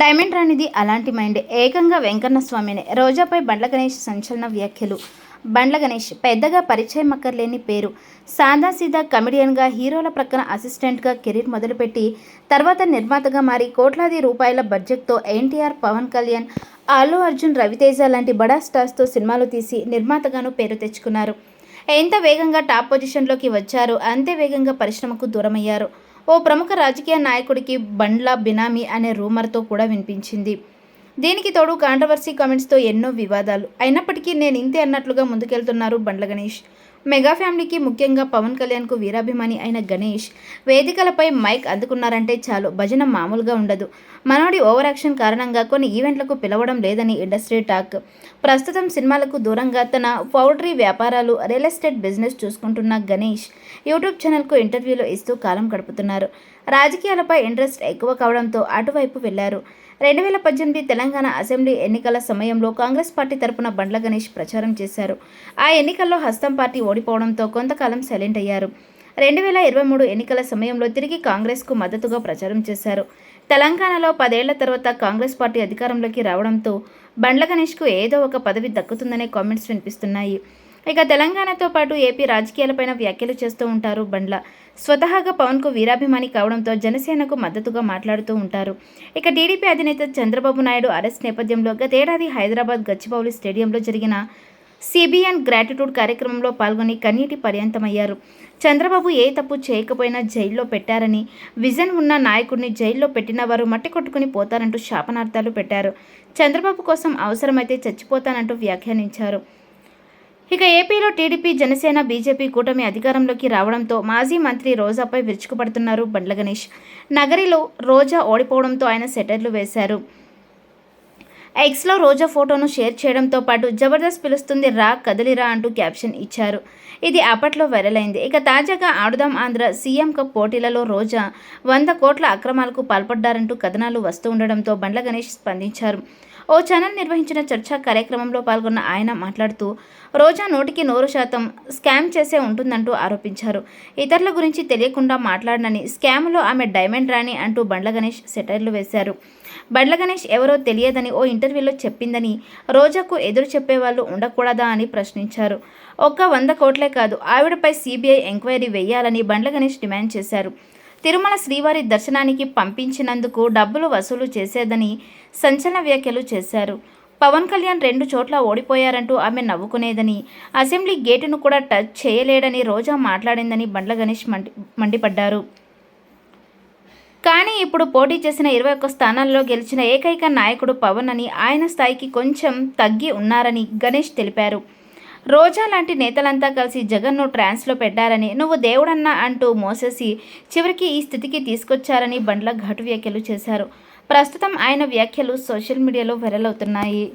Diamond రాణిది అలాంటి mind ఏకంగా వెంకన్న స్వామిని. రోజాపై బండ్ల గణేష్ సంచలన వ్యాఖ్యలు. బండ్ల గణేష్ పెద్దగా పరిచయం అక్కర్లేని పేరు. సాదాసీదా కమెడియన్గా హీరోల ప్రక్కన అసిస్టెంట్గా కెరీర్ మొదలుపెట్టి తర్వాత నిర్మాతగా మారి కోట్లాది రూపాయల బడ్జెట్తో ఎన్టీఆర్ పవన్ కళ్యాణ్ అల్లు అర్జున్ రవితేజ లాంటి బడా స్టార్స్తో సినిమాలు తీసి నిర్మాతగాను పేరు తెచ్చుకున్నారు. ఎంత వేగంగా టాప్ పొజిషన్లోకి వచ్చారో అంతే వేగంగా పరిశ్రమకు దూరమయ్యారు. ఓ ప్రముఖ రాజకీయ నాయకుడికి బండ్ల బినామీ అనే రూమర్తో కూడా వినిపించింది. దీనికి తోడు కాంట్రవర్సీ కామెంట్స్తో ఎన్నో వివాదాలు. అయినప్పటికీ నేను ఇంతే అన్నట్లుగా ముందుకెళ్తున్నారు బండ్ల గణేష్. మెగా ఫ్యామిలీకి ముఖ్యంగా పవన్ కళ్యాణ్కు వీరాభిమాని అయిన గణేష్ వేదికలపై మైక్ అందుకున్నారంటే చాలు భజన మామూలుగా ఉండదు. మనోడి ఓవర్ యాక్షన్ కారణంగా కొన్ని ఈవెంట్లకు పిలవడం లేదని ఇండస్ట్రీ టాక్. ప్రస్తుతం సినిమాలకు దూరంగా తన పౌల్ట్రీ వ్యాపారాలు రియల్ ఎస్టేట్ బిజినెస్ చూసుకుంటున్న గణేష్ యూట్యూబ్ ఛానల్కు ఇంటర్వ్యూలు ఇస్తూ కాలం గడుపుతున్నారు. రాజకీయాలపై ఇంట్రెస్ట్ ఎక్కువ కావడంతో అటువైపు వెళ్ళారు. రెండు వేల పద్దెనిమిది తెలంగాణ అసెంబ్లీ ఎన్నికల సమయంలో కాంగ్రెస్ పార్టీ తరపున బండ్ల గణేష్ ప్రచారం చేశారు. ఆ ఎన్నికల్లో హస్తం పార్టీ ఓడిపోవడంతో కొంతకాలం సైలెంట్ అయ్యారు. రెండు వేల ఇరవై మూడు ఎన్నికల సమయంలో తిరిగి కాంగ్రెస్కు మద్దతుగా ప్రచారం చేశారు. తెలంగాణలో పదేళ్ళ తర్వాత కాంగ్రెస్ పార్టీ అధికారంలోకి రావడంతో బండ్ల గణేష్కు ఏదో ఒక పదవి దక్కుతుందనే కామెంట్స్ వినిపిస్తున్నాయి. ఇక తెలంగాణతో పాటు ఏపీ రాజకీయాలపైన వ్యాఖ్యలు చేస్తూ ఉంటారు బండ్ల. స్వతహాగా పవన్కు వీరాభిమాని కావడంతో జనసేనకు మద్దతుగా మాట్లాడుతూ ఉంటారు. ఇక టీడీపీ అధినేత చంద్రబాబు నాయుడు అరెస్ట్ నేపథ్యంలో గతేడాది హైదరాబాద్ గచ్చిబౌలి స్టేడియంలో జరిగిన సిబిఎన్ గ్రాటిట్యూడ్ కార్యక్రమంలో పాల్గొని కన్నీటి పర్యంతమయ్యారు. చంద్రబాబు ఏ తప్పు చేయకపోయినా జైల్లో పెట్టారని విజన్ ఉన్న నాయకుడిని జైల్లో పెట్టిన వారు మట్టి కొట్టుకుని పోతారంటూ శాపనార్థాలు పెట్టారు. చంద్రబాబు కోసం అవసరమైతే చచ్చిపోతానంటూ వ్యాఖ్యానించారు. ఇక ఏపీలో టీడీపీ జనసేన బీజేపీ కూటమి అధికారంలోకి రావడంతో మాజీ మంత్రి రోజాపై విరుచుకుపడుతున్నారు బండ్ల గణేష్. నగరిలో రోజా ఓడిపోవడంతో ఆయన సెటర్లు వేశారు. ఎక్స్లో రోజా ఫోటోను షేర్ చేయడంతో పాటు జబర్దస్త్ పిలుస్తుంది రా కదలిరా అంటూ క్యాప్షన్ ఇచ్చారు. ఇది అప్పట్లో వైరల్ అయింది. ఇక తాజాగా ఆడుదాం ఆంధ్ర సీఎం కప్ పోటీలలో రోజా వంద కోట్ల అక్రమాలకు పాల్పడ్డారంటూ కథనాలు వస్తూ ఉండడంతో బండ్ల గణేష్ స్పందించారు. ఓ ఛానల్ నిర్వహించిన చర్చా కార్యక్రమంలో పాల్గొన్న ఆయన మాట్లాడుతూ రోజా నూటికి నూరు శాతం స్కామ్ చేసే ఉంటుందంటూ ఆరోపించారు. ఇతరుల గురించి తెలియకుండా మాట్లాడనని స్కామ్లో ఆమె డైమండ్ రాణి అంటూ బండ్ల గణేష్ సెటైర్లు వేశారు. బండ్ల గణేష్ ఎవరో తెలియదని ఓ ఇంటర్వ్యూలో చెప్పిందని రోజాకు ఎదురు చెప్పేవాళ్ళు ఉండకూడదా అని ప్రశ్నించారు. ఒక్క వంద కోట్లే కాదు ఆవిడపై సిబిఐ ఎంక్వైరీ వేయాలని బండ్ల గణేష్ డిమాండ్ చేశారు. తిరుమల శ్రీవారి దర్శనానికి పంపించినందుకు డబ్బులు వసూలు చేసేదని సంచలన వ్యాఖ్యలు చేశారు. పవన్ కళ్యాణ్ రెండు చోట్ల ఓడిపోయారంటూ ఆమె నవ్వుకునేదని అసెంబ్లీ గేటును కూడా టచ్ చేయలేడని రోజా మాట్లాడిందని బండ్ల గణేష్ మండి మండిపడ్డారు. కానీ ఇప్పుడు పోటీ చేసిన ఇరవై ఒక్క స్థానాల్లో గెలిచిన ఏకైక నాయకుడు పవన్ అని ఆయన స్థాయికి కొంచెం తగ్గి ఉన్నారని గణేష్ తెలిపారు. రోజా లాంటి నేతలంతా కలిసి జగన్ను ట్రాన్స్లో పెట్టారని నువ్వు దేవుడన్నా అంటూ మోసేసి చివరికి ఈ స్థితికి తీసుకొచ్చారని బండ్ల ఘాటు వ్యాఖ్యలు చేశారు. ప్రస్తుతం ఆయన వ్యాఖ్యలు సోషల్ మీడియాలో వైరల్ అవుతున్నాయి.